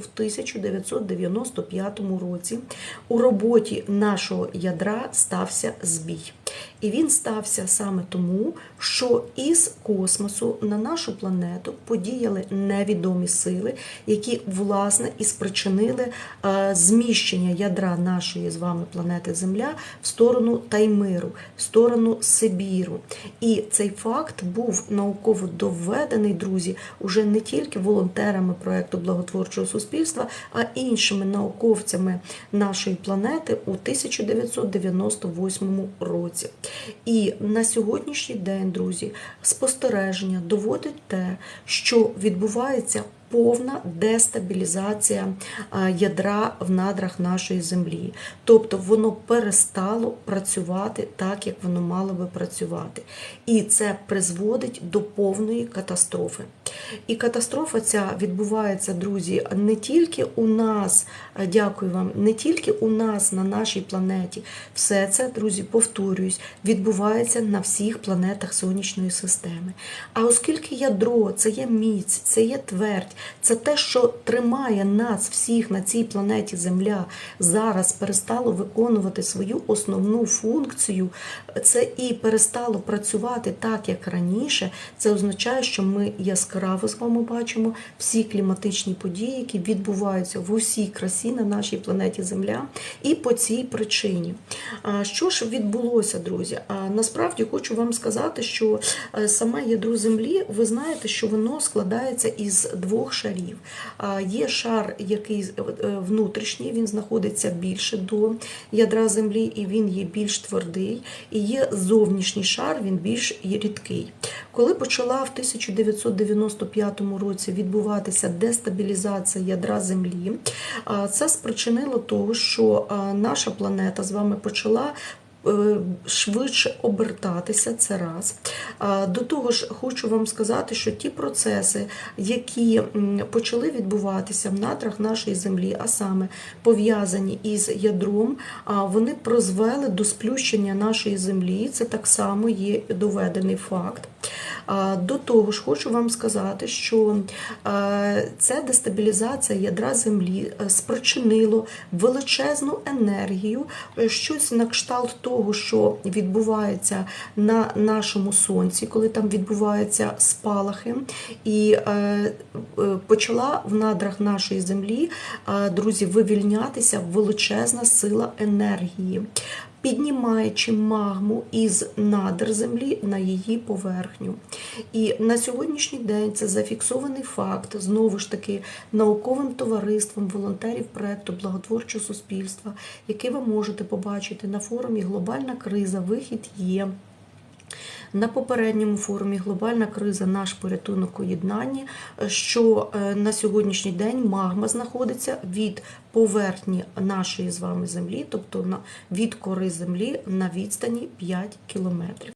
В 1995 році у роботі нашого ядра стався збій. І він стався саме тому, що із космосу на нашу планету подіяли невідомі сили, які власне і спричинили е, зміщення ядра нашої з вами планети Земля в сторону Таймиру, в сторону Сибіру. І цей факт був науково доведений, друзі, уже не тільки волонтерами проекту благотворчого суспільства, а іншими науковцями нашої планети у 1998 році. І на сьогоднішній день, друзі, спостереження доводить те, що відбувається повна дестабілізація ядра в надрах нашої землі. Тобто воно перестало працювати так, як воно мало би працювати. І це призводить до повної катастрофи. І катастрофа ця відбувається, друзі, не тільки у нас, дякую вам, не тільки у нас на нашій планеті. Все це, друзі, повторююсь, відбувається на всіх планетах сонячної системи. А оскільки ядро це є міць, це є твердь, це те, що тримає нас всіх на цій планеті Земля, зараз перестало виконувати свою основну функцію, це і перестало працювати так, як раніше. Це означає, що ми яскраво з вами бачимо всі кліматичні події, які відбуваються в усій красі на нашій планеті Земля, і по цій причині. Що ж відбулося, друзі? Насправді хочу вам сказати, що е, саме ядро Землі, ви знаєте, що воно складається із двох шарів. Є шар, який е, внутрішній, він знаходиться більше до ядра Землі, і він є більш твердий. І є зовнішній шар, він більш рідкий. Коли почала в 1995 році відбуватися дестабілізація ядра Землі, це спричинило того, що наша планета з вами почала е, швидше обертатися, це раз. До того ж, хочу вам сказати, що ті процеси, які почали відбуватися в надрах нашої землі, а саме пов'язані із ядром, вони призвели до сплющення нашої землі. Це так само є доведений факт. До того ж, хочу вам сказати, що е, ця дестабілізація ядра Землі е, спричинило величезну енергію, е, щось на кшталт того, що відбувається на нашому сонці, коли там відбуваються спалахи, і почала в надрах нашої землі, друзі, вивільнятися величезна сила енергії піднімаючи магму із надр землі на її поверхню. І на сьогоднішній день це зафіксований факт, знову ж таки, науковим товариством волонтерів проекту Благотворчого суспільства, який ви можете побачити на форумі Глобальна криза, вихід є. На попередньому форумі Глобальна криза, наш порятунок у єднанні, що е, на сьогоднішній день магма знаходиться від поверхні нашої з вами землі, тобто від кори землі на відстані 5 кілометрів.